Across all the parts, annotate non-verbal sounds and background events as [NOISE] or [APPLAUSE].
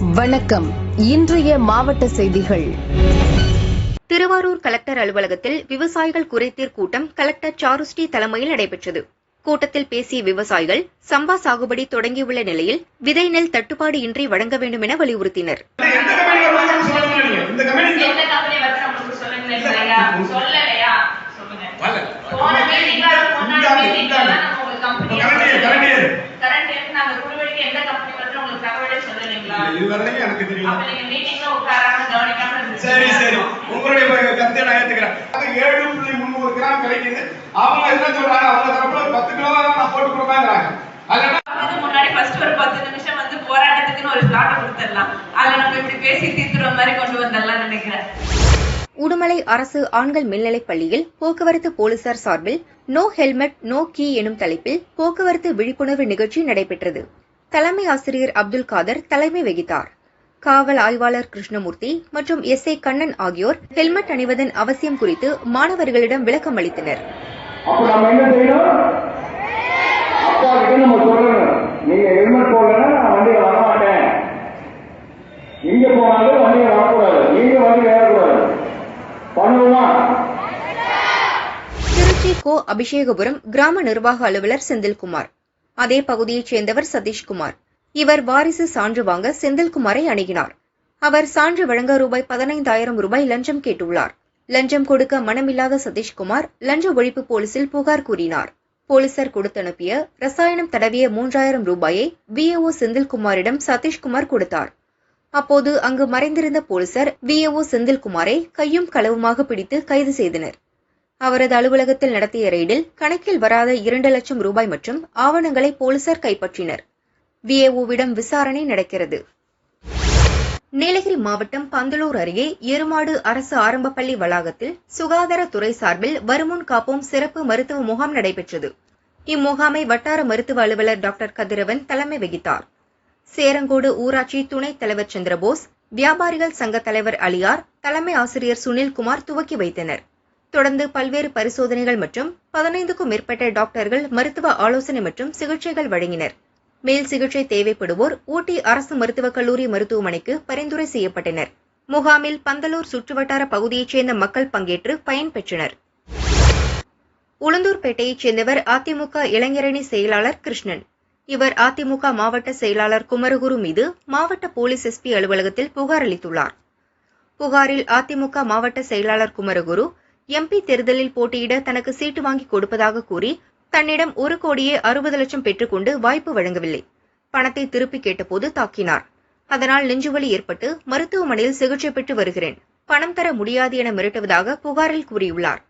வணக்கம். இன்றைய மாவட்ட செய்திகள். திருவாரூர் கலெக்டர் அலுவலகத்தில் விவசாயிகள் குறைதீர் கூட்டம் கலெக்டர் சாருஸ்ரீ தலைமையில் நடைபெற்றது. கூட்டத்தில் பேசிய விவசாயிகள் சம்பா சாகுபடி தொடங்கியுள்ள நிலையில் விதை நெல் தட்டுப்பாடு இன்றி வழங்க வேண்டும் என வலியுறுத்தினர் [LAUGHS] சொல்லலைங்களா இது வரைக்கும் எனக்கு தெரியல அப்ப நீங்க மீட்டிங்ல உட்காராம கவனிக்காம இருந்துச்சு சரி சரி. உங்களுடைய ப- கருத்தை நான் ஏத்துக்கிறேன். அது ஏழு புள்ளி முந்நூறு கிராம் கிடைக்குது. அவங்க என்ன சொல்றாங்க? அவங்க தரப்புல பத்து கிலோ தான் நான் போட்டு கொடுப்பாங்கிறாங்க அதனால இது முன்னாடி ஃபர்ஸ்ட் ஒரு பத்து நிமிஷம் வந்து போராட்டத்துக்குன்னு ஒரு ஸ்லாட் கொடுத்துடலாம். அதுல நம்ம இப்படி பேசி தீர்த்துற மாதிரி கொண்டு வந்துடலாம் நினைக்கிறேன். உடுமலை அரசு ஆண்கள் மேல்நிலைப் பள்ளியில் போக்குவரத்து போலீசார் சார்பில் நோ ஹெல்மெட் நோ கீ எனும் தலைப்பில் போக்குவரத்து விழிப்புணர்வு நிகழ்ச்சி நடைபெற்றது. தலைமை ஆசிரியர் அப்துல் காதர் தலைமை வகித்தார். காவல் ஆய்வாளர் கிருஷ்ணமூர்த்தி மற்றும் எஸ் ஏ கண்ணன் ஆகியோர் ஹெல்மெட் அணிவதன் அவசியம் குறித்து மாணவர்களிடம் விளக்கம் அளித்தனர். இங்க போனாலும் வரக்கூடாது. நீங்க வண்டி ஏறக்கூடாது. பண்ணுவோமா? திருச்சி கோ அபிஷேகபுரம் கிராம நிர்வாக அலுவலர் செந்தில்குமார். அதே பகுதியைச் சேர்ந்தவர் சதீஷ்குமார். இவர் வாரிசு சான்று வாங்க செந்தில்குமாரை அணுகினார். அவர் சான்று வழங்க ரூபாய் பதினைந்தாயிரம் ரூபாய் லஞ்சம் கேட்டுள்ளார். லஞ்சம் கொடுக்க மனமில்லாத சதீஷ்குமார் லஞ்ச ஒழிப்பு போலீசில் புகார் கூறினார். போலீசார் கொடுத்தனுப்பிய ரசாயனம் தடவிய மூன்றாயிரம் ரூபாயை விஏஓ செந்தில்குமாரிடம் சதீஷ்குமார் கொடுத்தார். அப்போது அங்கு மறைந்திருந்த போலீசார் விஏஓ செந்தில்குமாரை கையும் களவுமாக பிடித்து கைது செய்தனர். அவரது அலுவலகத்தில் நடத்திய ரெய்டில் கணக்கில் வராத இரண்டு லட்சம் ரூபாய் மற்றும் ஆவணங்களை போலீசார் கைப்பற்றினர். விஏஓவிடம் விசாரணை நடக்கிறது. நீலகிரி மாவட்டம் பந்தலூர் அருகே எருமாடு அரசு ஆரம்ப பள்ளி வளாகத்தில் சுகாதாரத்துறை சார்பில் வருமுன் காப்போம் சிறப்பு மருத்துவ முகாம் நடைபெற்றது. இம்முகாமை வட்டார மருத்துவ அலுவலர் டாக்டர் கதிரவன் தலைமை வகித்தார். சேரங்கோடு ஊராட்சி துணைத் தலைவர் சந்திரபோஸ் வியாபாரிகள் சங்க தலைவர் அலியார் தலைமை ஆசிரியர் சுனில்குமார் துவக்கி வைத்தனர். தொடர்ந்து பல்வேறு பரிசோதனைகள் மற்றும் பதினைந்துக்கும் மேற்பட்ட டாக்டர்கள் மருத்துவ ஆலோசனை மற்றும் சிகிச்சைகள் வழங்கினர். மேல் சிகிச்சை தேவைப்படுவோர் ஊட்டி அரசு மருத்துவக் கல்லூரி மருத்துவமனைக்கு பரிந்துரை செய்யப்பட்டனர். முகாமில் பந்தலூர் சுற்றுவட்டார பகுதியைச் சேர்ந்த மக்கள் பங்கேற்று பயன்பெற்றனர் உளுந்தூர்பேட்டையைச் சேர்ந்தவர் அதிமுக இளைஞரணி செயலாளர் கிருஷ்ணன். இவர் அதிமுக மாவட்ட செயலாளர் குமரகுரு மீது மாவட்ட போலீஸ் எஸ்பி அலுவலகத்தில் புகார் அளித்துள்ளார். புகாரில் அதிமுக மாவட்ட செயலாளர் குமரகுரு எம்பி தேர்தலில் போட்டியிட தனக்கு சீட்டு வாங்கி கொடுப்பதாக கூறி தன்னிடம் ஒரு கோடியே அறுபது லட்சம் பெற்றுக்கொண்டு வாய்ப்பு வழங்கவில்லை. பணத்தை திருப்பி கேட்டபோது தாக்கினார். அதனால் நெஞ்சுவலி ஏற்பட்டு மருத்துவமனையில் சிகிச்சை பெற்று வருகிறேன். பணம் தர முடியாது என மிரட்டுவதாக புகாரில் கூறியுள்ளார்.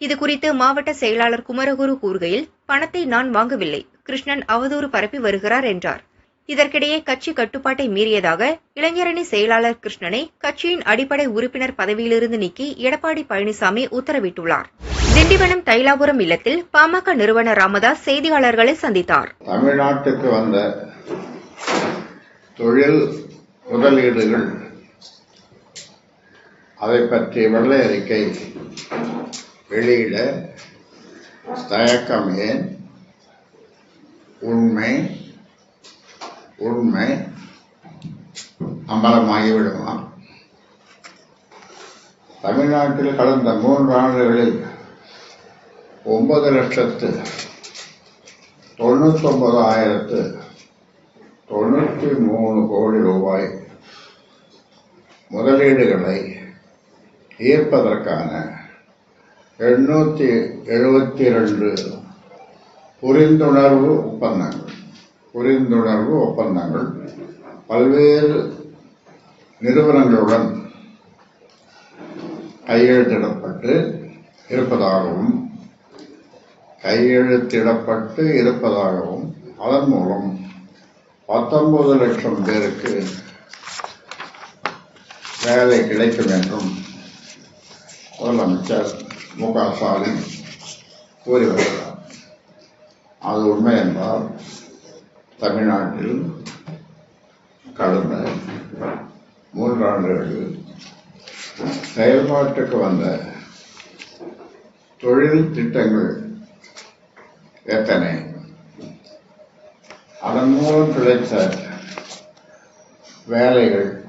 இதுகுறித்து மாவட்ட செயலாளர் குமரகுரு கூறுகையில் பணத்தை நான் வாங்கவில்லை. கிருஷ்ணன் அவதூறு பரப்பி வருகிறார் என்றார். இதற்கிடையே கட்சி கட்டுப்பாட்டை மீறியதாக இளைஞரணி செயலாளர் கிருஷ்ணனை கட்சியின் அடிப்படை உறுப்பினர் பதவியிலிருந்து நீக்கி எடப்பாடி பழனிசாமி உத்தரவிட்டுள்ளார். திண்டிவனம் தைலாபுரம் இல்லத்தில் பாமக நிறுவனர் ராமதாஸ் செய்தியாளர்களை சந்தித்தார். தமிழ்நாட்டுக்கு வந்த தொழில் முதலீடுகள் அதை பற்றிய வெள்ளை அறிக்கை வெளியிட தயக்கம் ஏன்? உண்மை. உண்மை அம்பலமாகிவிடுமா? தமிழ்நாட்டில் கடந்த மூன்று ஆண்டுகளில் ஒன்பது லட்சத்து தொண்ணூத்தொன்பதாயிரத்து தொண்ணூற்றி மூணு கோடி ரூபாய் முதலீடுகளை ஈர்ப்பதற்கான எண்ணூற்றி எழுபத்தி ரெண்டு புரிந்துணர்வு ஒப்பந்தங்கள். புரிந்துணர்வு ஒப்பந்தங்கள் பல்வேறு நிறுவனங்களுடன் கையெழுத்திடப்பட்டு இருப்பதாகவும் கையெழுத்திடப்பட்டு இருப்பதாகவும் அதன் மூலம் பத்தொன்பது லட்சம் பேருக்கு வேலை கிடைக்கும் என்றும் முதலமைச்சர் மு க ஸ்டாலின் கூறி வருகிறார். அது உண்மை என்றால் தமிழ்நாட்டில் கடந்த மூன்றாண்டுகளில் செயல்பாட்டுக்கு வந்த தொழில் திட்டங்கள் எத்தனை? அதன் மூலம் கிடைத்த வேலைகள்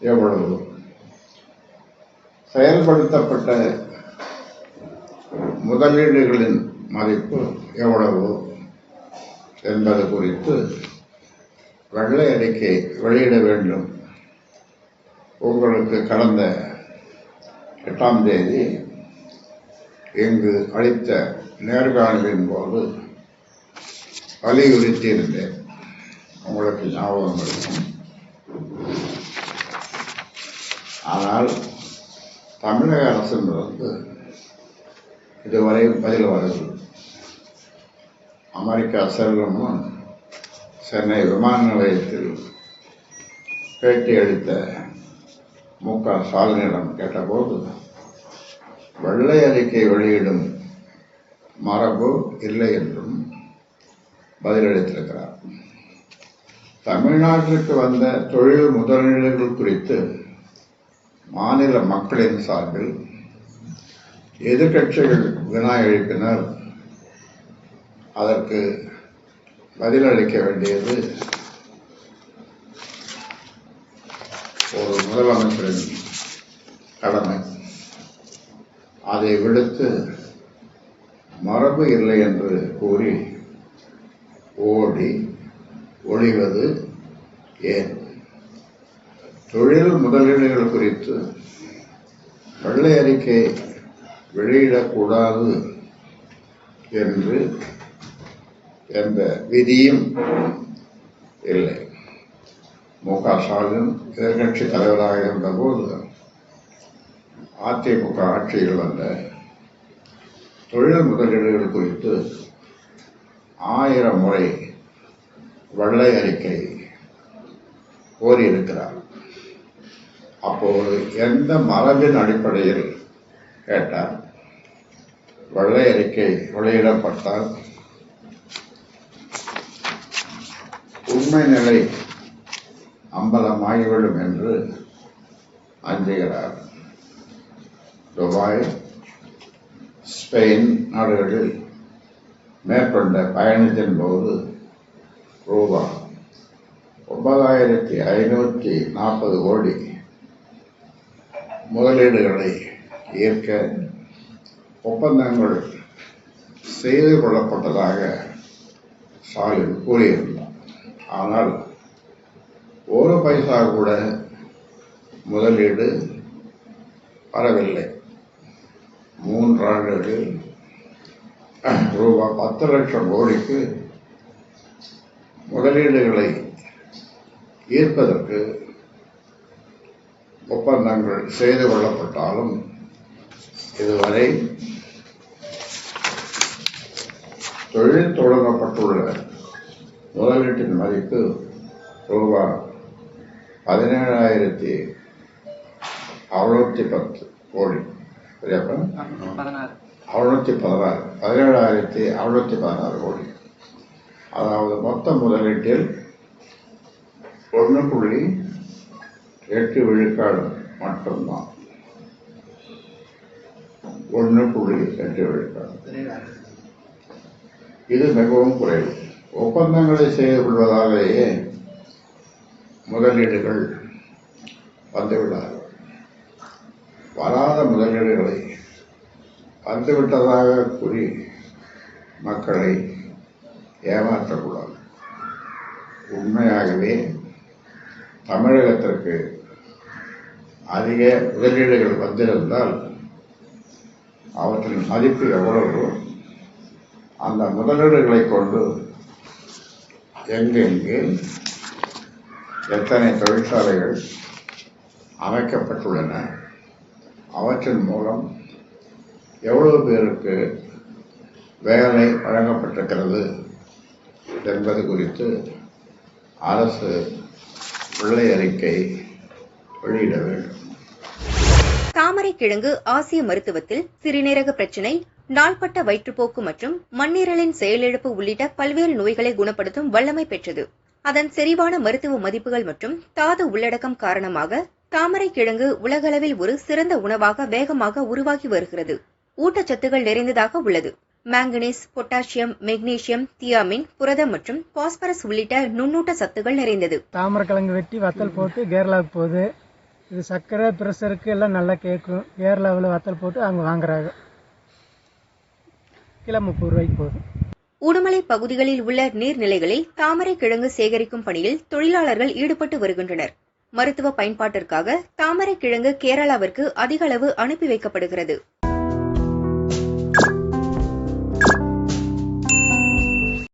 எவ்வளவு? செயல்படுத்தப்பட்ட முதலீடுகளின் மதிப்பு எவ்வளவு? என்பது குறித்து வெள்ளை அறிக்கை வெளியிட வேண்டும். உங்களுக்கு கடந்த எட்டாம் தேதி இங்கு அளித்த நேர்காணலின் போது வலியுறுத்தியிருந்தேன். உங்களுக்கு ஞாபகம் இருக்கும். ஆனால் தமிழக அரசிலிருந்து இதுவரை பதில் வரவில்லை. அமெரிக்கா செல்லும் முன் சென்னை விமான நிலையத்தில் பேட்டி அளித்த மு க ஸ்டாலினிடம் கேட்டபோது வெள்ளை அறிக்கை வெளியிடும் மரபு இல்லை என்றும் பதிலளித்திருக்கிறார். தமிழ்நாட்டிற்கு வந்த தொழில் முதலீடுகள் குறித்து மாநில மக்களின் சார்பில் எதிர்க்கட்சிகள் வினா எழுப்பினர். அதற்கு பதிலளிக்க வேண்டியது ஒரு முதலமைச்சரின் கடமை. அதை விடுத்து மரபு இல்லை என்று கூறி ஓடி ஒழிவது ஏன்? தொழில் முதலீடுகள் குறித்து வெள்ளை அறிக்கை வெளியிடக்கூடாது என்று எந்த விதியும் இல்லை. மு க ஸ்டாலின் எதிர்கட்சி தலைவராக இருந்தபோது அதிமுக ஆட்சியில் வந்த தொழில் முதலீடுகள் குறித்து ஆயிரம் முறை வெள்ளை அறிக்கை கோரியிருக்கிறார். அப்போது எந்த மரபின் அடிப்படையில் கேட்டார்? வெள்ளை அறிக்கை வெளியிடப்பட்டால் உண்மை நிலை அம்பலமாகிவிடும் என்று அஞ்சுகிறார் துபாய் ஸ்பெயின் நாடுகளில் மேற்கொண்ட பயணத்தின் போது ரூபா ஒன்பதாயிரத்தி ஐநூற்றி நாற்பது கோடி முதலீடுகளை ஈர்க்க ஒப்பந்தங்கள் செய்து கொள்ளப்பட்டதாக ஸ்டாலின் கூறியிருந்தார். ஆனால் ஒரு பைசா கூட முதலீடு வரவில்லை. மூன்றாண்டுகளில் ரூபாய் பத்து லட்சம் கோடிக்கு முதலீடுகளை ஈர்ப்பதற்கு ஒப்பந்தங்கள் செய்து கொள்ளப்பட்டாலும் இதுவரை தொழில் தொடங்கப்பட்டுள்ள முதலீட்டின் மதிப்பு ரூபாய் பதினேழாயிரத்தி அறுநூத்தி பத்து கோடி. சரியாப்பா அறுநூத்தி பதினாறு. பதினேழாயிரத்தி அறுநூத்தி பதினாறு கோடி. அதாவது மொத்த முதலீட்டில் ஒன்று புள்ளி எட்டு விழுக்காடு மட்டும்தான். ஒன்று புள்ளி எட்டு விழுக்காடு. இது மிகவும் குறைவு. ஒப்பந்தங்களை செய்து கொள்வதாலேயே முதலீடுகள் வந்துவிடாது. வராத முதலீடுகளை வந்துவிட்டதாக கூறி மக்களை ஏமாற்றக்கூடாது. உண்மையாகவே தமிழகத்திற்கு அதிக முதலீடுகள் வந்திருந்தால் அவற்றின் மதிப்பு எவ்வளவோ அந்த முதலீடுகளை கொண்டு எங்கெங்கு எத்தனை தொழிற்சாலைகள் அமைக்கப்பட்டுள்ளன? அவற்றின் மூலம் எவ்வளவு பேருக்கு வேலை வழங்கப்பட்டிருக்கிறது என்பது குறித்து அரசு வெள்ளை அறிக்கை வெளியிட வேண்டும். தாமரை கிழங்கு ஆசிய மருத்துவத்தில் சிறுநீரக பிரச்சினை நாள்பட்ட வயிற்றுப்போக்கு மற்றும் மண்ணீரலின் செயலிழப்பு உள்ளிட்ட பல்வேறு நோய்களை குணப்படுத்தும் வல்லமை பெற்றது. அதன் செறிவான மருத்துவ மதிப்புகள் மற்றும் தாது உள்ளடக்கம் காரணமாக தாமரை கிழங்கு உலகளவில் ஒரு சிறந்த உணவாக வேகமாக உருவாகி வருகிறது. ஊட்டச்சத்துகள் நிறைந்ததாக உள்ளது. மாங்கனீஸ் பொட்டாசியம் மெக்னீசியம் தியாமின் புரதம் மற்றும் பாஸ்பரஸ் உள்ளிட்ட நுண்ணூட்ட சத்துகள் நிறைந்தது. தாமரைக்கிழங்கு வெட்டி வத்தல் போட்டு கேரளாவுக்கு போகுது. இது சர்க்கரை பிரஷருக்கு எல்லாம் நல்லா கேட்கும். கேரளாவில் வத்தல் போட்டு அவங்க வாங்குறாங்க. கிலோ முப்பது ரூபாய்க்கு போகுது உடுமலை பகுதிகளில் உள்ள நீர்நிலைகளில் தாமரை கிழங்கு சேகரிக்கும் பணியில் தொழிலாளர்கள் ஈடுபட்டு வருகின்றனர். மருத்துவ பயன்பாட்டிற்காக தாமரை கிழங்கு கேரளாவிற்கு அதிக அளவு அனுப்பி வைக்கப்படுகிறது.